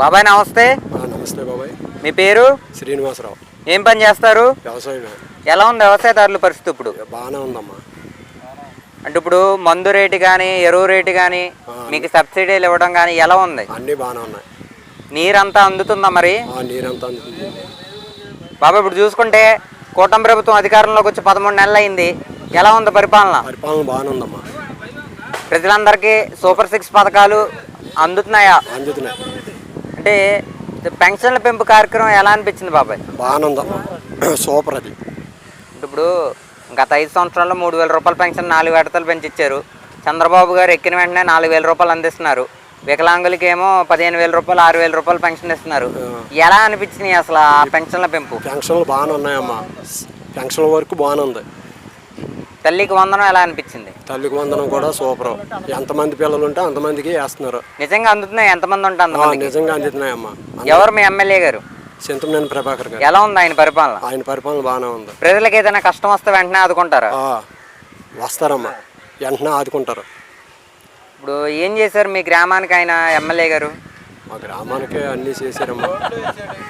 బాబాయ్ నమస్తే. నమస్తే బాబాయ్. మీ పేరు? శ్రీనివాసరావు. ఏం పని చేస్తారు? వ్యవసాయమే. ఎలా ఉంది వ్యవసాయదారుల పరిస్థితి ఇప్పుడు? బాగానే ఉందమ్మా. అంటే ఇప్పుడు మందు రేటు కానీ ఎరువు రేటు కానీ మీకు సబ్సిడీలు ఇవ్వడం కానీ ఎలా ఉంది? అన్నీ బాగానే ఉన్నాయి. నీరంతా అందుతుందా మరి? నీరంతా అందుతుంది. బాబాయ్ ఇప్పుడు చూసుకుంటే కూటమి ప్రభుత్వం అధికారంలోకి వచ్చి పదమూడు నెలలు అయింది ఎలా ఉంది పరిపాలన? పరిపాలన బాగానే ఉందమ్మా. ప్రజలందరికీ సూపర్ సిక్స్ పథకాలు అందుతున్నాయా? అందుతున్నాయి. అంటే పెన్షన్ల పెంపు కార్యక్రమం ఎలా అనిపించింది బాబాయ్? బాగానే ఉందమ్మా సూపర్ అది. ఇప్పుడు గత ఐదు సంవత్సరాల్లో మూడు వేల రూపాయల పెన్షన్ నాలుగు విడతలు పెంచి ఇచ్చారు చంద్రబాబు గారు ఎక్కిన వెంటనే నాలుగు వేల రూపాయలు అందిస్తున్నారు. వికలాంగులకి ఏమో పదిహేను వేల రూపాయలు ఆరు వేల రూపాయలు పెన్షన్ ఇస్తున్నారు. ఎలా అనిపించినాయి అసలు ఆ పెన్షన్ల పెంపు? పెన్షన్లు బాగానే ఉన్నాయమ్మా పెన్షన్ వరకు బాగానే ఉంది తల్లికి వందనం ఎలా అనిపించింది? తల్లికి వందనం కూడా సూపర్. ఎంతమంది పిల్లలు ఉంటే అంతమందికి వేస్తున్నారు. నిజంగా అందుతున్నాయి? ఎంతమంది ఉంటే అంతమందికి? నిజంగా అందుతున్నాయమ్మా. ఎవరు మీ ఎమ్మెల్యే గారు? చింతమనేని ప్రభాకర్ గారు. ఎలా ఉంది ఆయన పరిపాలన? ఆయన పరిపాలన బాగానే ఉంది. ప్రజలకు ఏదైనా కష్టం వస్తే వెంటనే ఆదుకుంటారా? ఆ, వస్తారమ్మా. వెంటనే ఆదుకుంటారు. ఇప్పుడు ఏం చేశారు మీ గ్రామానికి ఆయన ఎమ్మెల్యే గారు? మా గ్రామానికి అన్నీ చేశారమ్మా.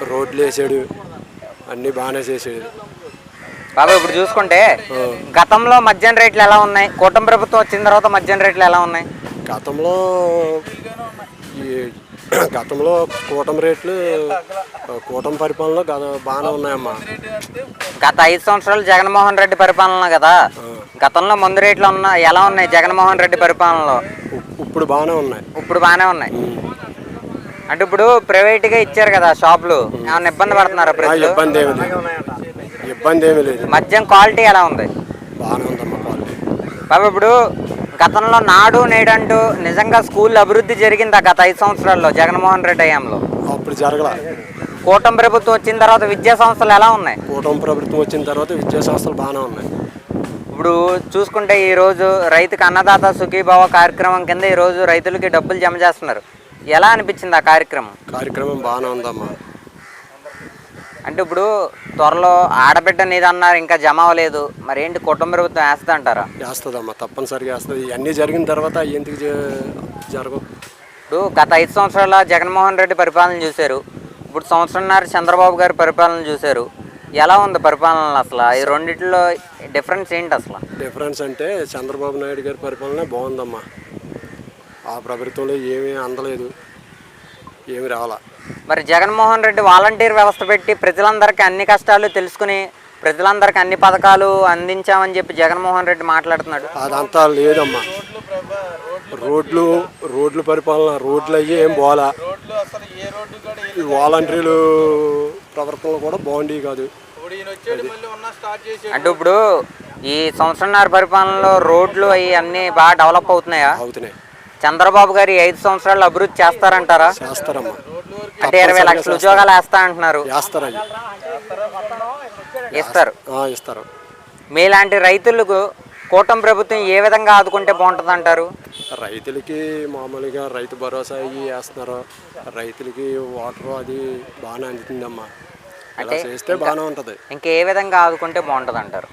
రోడ్లు వేసాడు. అన్నీ బాగానే చేసాడు బాబా ఇప్పుడు చూసుకుంటే గతంలో మద్యం రేట్లు ఎలా ఉన్నాయి? కూటమి ప్రభుత్వం వచ్చిన తర్వాత మద్యం రేట్లు ఎలా ఉన్నాయి? గతంలో గతంలో కూటమి రేట్లు కూటమి పరిపాలనలో గత బాగానే ఉన్నాయమ్మా. గత ఐదు సంవత్సరాలు జగన్మోహన్ రెడ్డి పరిపాలన కదా? గతంలో మందు రేట్లు ఉన్న ఎలా ఉన్నాయి జగన్మోహన్ రెడ్డి పరిపాలనలో? ఇప్- ఇప్పుడు బాగానే ఉన్నాయి. ఇప్పుడు బాగానే ఉన్నాయి. అంటే ఇప్పుడు ప్రైవేట్గా ఇచ్చారు కదా షాపులు. ఏమైనా ఇబ్బంది పడుతున్నారా ఇబ్బంది ఇబ్బంది ఏమీ లేదు. మద్యం క్వాలిటీ ఎలా ఉంది? బాగానే ఉందమ్మా క్వాలిటీ. బాబు ఇప్పుడు గతంలో నాడు నేడంటూ నిజంగా స్కూల్ అభివృద్ధి జరిగిందా గత ఐదు సంవత్సరాల్లో జగన్మోహన్ రెడ్డి హయాంలో అప్పుడు జరగల. కూటమి ప్రభుత్వం వచ్చిన తర్వాత విద్యా సంస్థలు ఎలా ఉన్నాయి? కూటమి ప్రభుత్వం వచ్చిన తర్వాత విద్యా సంస్థలు బాగానే ఉన్నాయి. ఇప్పుడు చూసుకుంటే ఈ రోజు రైతుకి అన్నదాత సుఖీభావ కార్యక్రమం కింద ఈ రోజు రైతులకి డబ్బులు జమ చేస్తున్నారు. ఎలా అనిపించింది ఆ కార్యక్రమం? కార్యక్రమం బాగానే ఉందమ్మా. అంటే ఇప్పుడు త్వరలో ఆడబిడ్డ నీది అన్నారు ఇంకా జమ అవ్వలేదు. మరి ఏంటి కుటుంబ ప్రభుత్వం వేస్తుంది అంటారా? వేస్తుందమ్మా తప్పనిసరిగా వేస్తుంది. ఇవన్నీ జరిగిన తర్వాత ఎందుకు జరగవు? ఇప్పుడు గత ఐదు సంవత్సరాల జగన్మోహన్ రెడ్డి పరిపాలన చూశారు. ఇప్పుడు సంవత్సరంన్నర చంద్రబాబు గారి పరిపాలన చూశారు. ఎలా ఉంది పరిపాలన అసలు? ఈ రెండిట్లో డిఫరెన్స్ ఏంటి అసలు? డిఫరెన్స్ అంటే చంద్రబాబు నాయుడు గారి పరిపాలన బాగుందమ్మా. ఆ ప్రభుత్వంలో ఏమీ అందలేదు. ఏమి రావాలా? మరి జగన్మోహన్ రెడ్డి వాలంటీర్ వ్యవస్థ పెట్టి ప్రజలందరికీ అన్ని కష్టాలు తెలుసుకుని ప్రజలందరికీ అన్ని పథకాలు అందించామని చెప్పి జగన్మోహన్ రెడ్డి మాట్లాడుతున్నాడు. అదంతా లేదమ్మా. రోడ్లు రోడ్లు పరిపాలన రోడ్లు అయ్యి ఏం ఈ వాలంటీర్లు ప్రవర్తనలు కూడా బాగుండేవి కాదు. అంటే ఇప్పుడు ఈ సంవత్సరంన్నర పరిపాలనలో రోడ్లు అవి అన్ని బాగా డెవలప్ అవుతున్నాయా? అవుతున్నాయి. చంద్రబాబు గారు ఐదు సంవత్సరాలు అభివృద్ధి చేస్తారంటారా? చేస్తారమ్మా. అంటే ఇరవై లక్షల ఉద్యోగాలు వేస్తా అంటున్నారు ఇస్తారు. ఇస్తారు. మీలాంటి రైతులకు కూటమి ప్రభుత్వం ఏ విధంగా ఆదుకుంటే బాగుంటుంది అంటారు రైతులకి మామూలుగా రైతు భరోసా అవి వేస్తున్నారు. రైతులకి వాటర్ అది బాగానే అందుతుందమ్మా. అలా చేస్తే బాగానే ఉంటుంది. ఇంకా ఏ విధంగా ఆదుకుంటే బాగుంటుంది అంటారు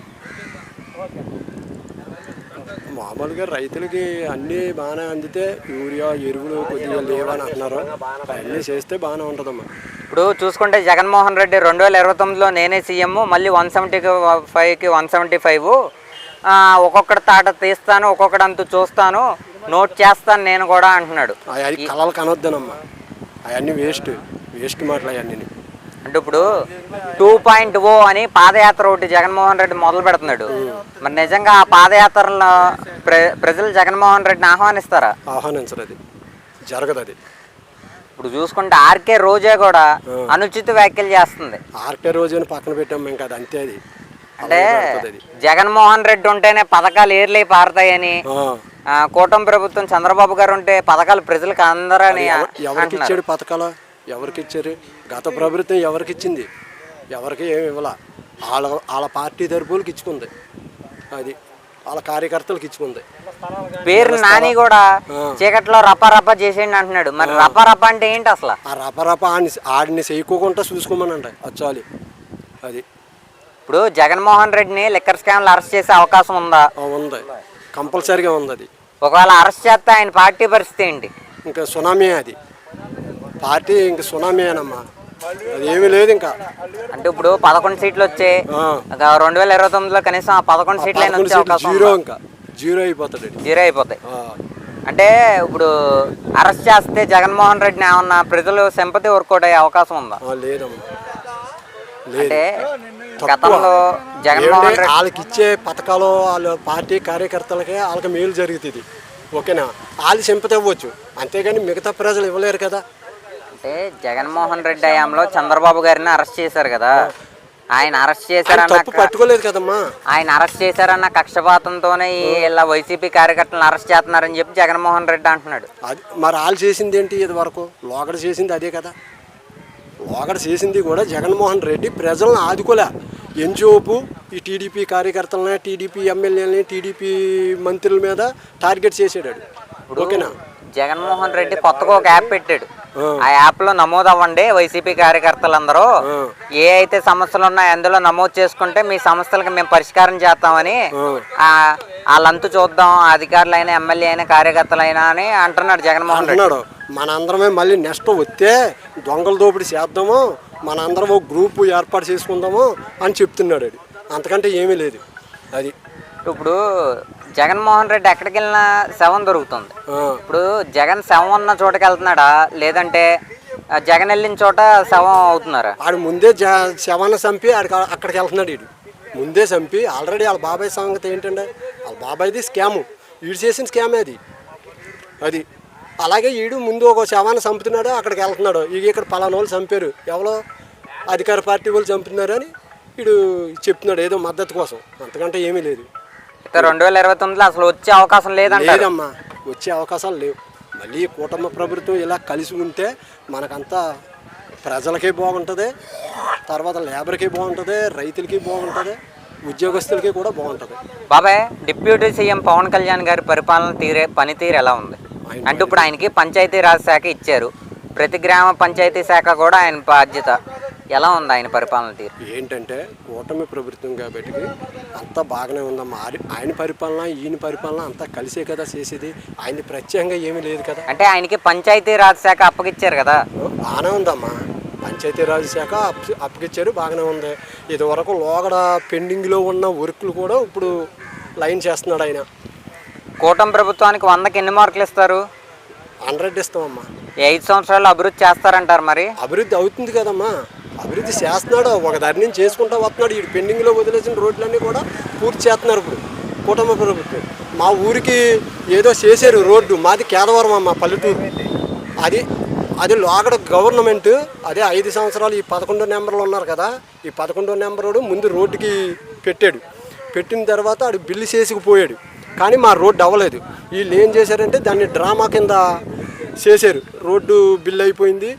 మామూలుగా రైతులకి అన్నీ బాగానే అందితే యూరియా ఎరువులు కొద్దిగా లేవని అంటున్నారు. అవన్నీ చేస్తే బాగానే ఉంటుందమ్మా. ఇప్పుడు చూసుకుంటే జగన్మోహన్ రెడ్డి రెండు వేల ఇరవై తొమ్మిదిలో నేనే సీఎం మళ్ళీ వన్ సెవెంటీకి ఫైవ్కి వన్ సెవెంటీ ఫైవ్. ఒక్కొక్కటి తాట తీస్తాను ఒక్కొక్కటి అంతు చూస్తాను. నోట్ చేస్తాను నేను కూడా అంటున్నాడు. అవి కళలు కనొద్దనమ్మా. అవన్నీ వేస్ట్ వేస్ట్ మాటలు అవన్నీ. అంటే ఇప్పుడు టూ పాయింట్ ఓ అని పాదయాత్ర ఒకటి జగన్మోహన్ రెడ్డి మొదలు పెడుతున్నాడు. మరి నిజంగా ఆ పాదయాత్రలో ప్ర ప్రజలు జగన్మోహన్ రెడ్డిని ఆహ్వానిస్తారా? ఆహ్వానించరు అది జరగదు అది ఇప్పుడు చూసుకుంటే ఆర్కే రోజే కూడా అనుచిత వ్యాఖ్యలు చేస్తుంది. ఆర్కే రోజున పక్కన పెట్టాము ఇంకా అది అంతే అది. అంటే జగన్మోహన్ రెడ్డి ఉంటేనే పథకాలు ఏర్లై పారుతాయని కూటమి ప్రభుత్వం చంద్రబాబు గారు ఉంటే పథకాలు ప్రజలకు అందరని ఎవరికి ఇచ్చాడు పథకాలు? ఎవరికి ఇచ్చారు గత ప్రభుత్వం ఎవరికి ఇచ్చింది ఎవరికి ఏమి ఇవ్వాల? వాళ్ళ వాళ్ళ పార్టీ తరపులకి ఇచ్చుకుంది. అది వాళ్ళ కార్యకర్తలకు ఇచ్చుకుంది. పేరు నాని కూడా చీకట్లో రప్ప చేసేయండి అంటున్నాడు. మరి రప్ప అంటే ఏంటి అసలు? ఆ రపరప ఆడిని ఆడిని చేయకోకుండా చూసుకోమనండి అది చాలు అది. ఇప్పుడు జగన్మోహన్ రెడ్డిని లిక్కర్ స్కామ్లు అరెస్ట్ చేసే అవకాశం ఉందా? ఉంది. కంపల్సరీగా ఉంది అది. ఒకవేళ అరెస్ట్ చేస్తే ఆయన పార్టీ పరిస్థితి ఏంటి? ఇంకా సునామీ అది. పార్టీ ఇంక సునామీయేనమ్మా అది ఏమీ లేదు ఇంకా. అంటే ఇప్పుడు పదకొండు సీట్లు వచ్చాయి ఆ. రెండు వేల ఇరవై తొమ్మిదిలో కనీసం ఆ పదకొండు సీట్లు అయినా పదకొండు వచ్చే సీట్లు అవకాశం జీరో ఉందా? ఇంకా. జీరో అయిపోతాడు జీరో అయిపోతాయి. ఆ, అంటే ఇప్పుడు అరెస్ట్ చేస్తే జగన్మోహన్ రెడ్డిని ఏమన్నా ప్రజలు సింపతి వర్కౌట్ అయ్యే అవకాశం ఉందా? ఆ, లేదమ్మా. లేదు. అంటే. గతంలో జగన్మోహన్ ఏమంటే రెడ్డి వాళ్ళకి ఇచ్చే పథకాలు వాళ్ళ పార్టీ కార్యకర్తలకే వాళ్ళకి మేలు జరుగుతుంది. ఓకేనా? వాళ్ళు సింపతి ఇవ్వచ్చు అంతేగాని మిగతా ప్రజలు ఇవ్వలేరు కదా. అంటే జగన్మోహన్ రెడ్డి హయాంలో చంద్రబాబు గారిని అరెస్ట్ చేశారు కదా. ఆయన అరెస్ట్ చేశారన్న తప్పు పట్టుకోలేదు కదమ్మా. ఆయన అరెస్ట్ చేశారన్న కక్షపాతంతోనే ఈ ఇలా వైసీపీ కార్యకర్తలను అరెస్ట్ చేస్తున్నారని చెప్పి జగన్మోహన్ రెడ్డి అంటున్నాడు. అది మరి వాళ్ళు చేసింది ఏంటి ఇది వరకు? లోగడ చేసింది అదే కదా. లోగడ చేసింది కూడా జగన్మోహన్ రెడ్డి ప్రజలను ఆదుకోలే. ఎన్జిఓపు ఈ టీడీపీ కార్యకర్తలని టీడీపీ ఎమ్మెల్యేలని టీడీపీ మంత్రుల మీద టార్గెట్ చేసాడు. ఓకేనా? జగన్మోహన్ రెడ్డి కొత్తగా ఒక యాప్ పెట్టాడు. ఆ. యాప్లో నమోదు అవ్వండి వైసీపీ కార్యకర్తలందరూ. ఏ అయితే సమస్యలు ఉన్నాయో అందులో నమోదు చేసుకుంటే మీ సమస్యలకు మేము పరిష్కారం చేస్తామని ఆ. చూద్దాం అధికారులైనా ఎమ్మెల్యే అయినా కార్యకర్తలైనా అని అంటున్నాడు జగన్మోహన్ రెడ్డి మనందరమే మళ్ళీ నెక్స్ట్ వస్తే దొంగల దోపిడీ చేద్దాము మనందరం ఒక గ్రూపు ఏర్పాటు చేసుకుందాము అని చెప్తున్నాడు. అంతకంటే ఏమీ లేదు అది ఇప్పుడు జగన్మోహన్ రెడ్డి ఎక్కడికి వెళ్ళినా శవం దొరుకుతుంది. ఇప్పుడు జగన్ శవం ఉన్న చోటకి వెళ్తున్నాడా? లేదంటే జగన్ వెళ్ళిన చోట శవం అవుతున్నారా? ఆడు ముందే జ శవాన్ని చంపి ఆడికి అక్కడికి వెళ్తున్నాడు వీడు ముందే చంపి ఆల్రెడీ వాళ్ళ బాబాయ్ సంగతి ఏంటంటే వాళ్ళ బాబాయ్ది స్కాము. వీడు చేసిన స్కామే అది. అది. అలాగే వీడు ముందు ఒక శవాన్ని చంపుతున్నాడు అక్కడికి వెళ్తున్నాడు. ఇక ఇక్కడ పలానా వాళ్ళు చంపారు. ఎవరో అధికార పార్టీ వాళ్ళు చంపుతున్నారు అని వీడు చెప్తున్నాడు ఏదో మద్దతు కోసం. అంతకంటే ఏమీ లేదు. రెండు వేల ఇరవై తొమ్మిదిలో అసలు వచ్చే అవకాశం లేదంటారు. లేదమ్మా వచ్చే అవకాశాలు లేవు. మళ్ళీ కూటమి ప్రభుత్వం ఇలా కలిసి ఉంటే మనకంతా ప్రజలకి బాగుంటుంది తర్వాత లేబర్కి బాగుంటుంది రైతులకి బాగుంటుంది ఉద్యోగస్తులకి కూడా బాగుంటుంది. బాబాయ్ డిప్యూటీ సీఎం పవన్ కళ్యాణ్ గారి పరిపాలన తీరే పనితీరు ఎలా ఉంది? అంటే ఇప్పుడు ఆయనకి పంచాయతీ రాజ్ శాఖ ఇచ్చారు. ప్రతి గ్రామ పంచాయతీ శాఖ కూడా ఆయన బాధ్యత. ఎలా ఉంది ఆయన పరిపాలన తీరు? ఏంటంటే కూటమి ప్రభుత్వం కాబట్టి అంతా బాగానే ఉందమ్మా. ఆయన పరిపాలన ఈయన పరిపాలన అంతా కలిసే కదా చేసేది. ఆయనది ప్రత్యేకంగా ఏమీ లేదు కదా. అంటే ఆయనకి పంచాయతీ రాజ్ శాఖ అప్పగిచ్చారు కదా? బాగానే ఉందమ్మా. పంచాయతీరాజ్ శాఖ అప్ అప్పగిచ్చారు బాగానే ఉంది. ఇదివరకు లోగడ పెండింగ్లో ఉన్న వర్కులు కూడా ఇప్పుడు లైన్ చేస్తున్నాడు ఆయన. కూటమి ప్రభుత్వానికి వందకి ఎన్ని మార్కులు ఇస్తారు? హండ్రెడ్ ఇస్తామమ్మా. ఐదు సంవత్సరాలు అభివృద్ధి చేస్తారంటారు మరి? అభివృద్ధి అవుతుంది కదమ్మా. అభివృద్ధి చేస్తున్నాడు ఒక దారి నుంచి చేసుకుంటూ వస్తున్నాడు. ఈ పెండింగ్లో వదిలేసిన రోడ్లన్నీ కూడా పూర్తి చేస్తున్నారు ఇప్పుడు కుటుంబ ప్రభుత్వం. మా ఊరికి ఏదో చేశారు రోడ్డు. మాది కేదవరం అమ్మ పల్లెటూరు. అది అది లోగడ గవర్నమెంట్ అదే ఐదు సంవత్సరాలు ఈ పదకొండో నెంబర్లు ఉన్నారు కదా ఈ పదకొండో నెంబరు ముందు రోడ్డుకి పెట్టాడు. పెట్టిన తర్వాత ఆడు బిల్లు చేసుకుపోయాడు కానీ మా రోడ్డు అవ్వలేదు. వీళ్ళు ఏం చేశారంటే దాన్ని డ్రామా కింద చేశారు. రోడ్డు బిల్ అయిపోయింది.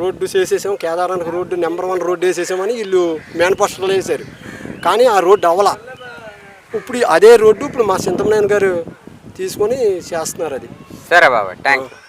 రోడ్డు చేసేసాం. కేదారానికి రోడ్డు నెంబర్ వన్ రోడ్డు వేసేసామని వీళ్ళు మేనిఫెస్టోలు వేశారు. కానీ ఆ రోడ్డు అవ్వలా ఇప్పుడు అదే రోడ్డు ఇప్పుడు మా సింతమనాయన్ గారు తీసుకొని చేస్తున్నారు అది. సరే బాబాయ్ థ్యాంక్ యూ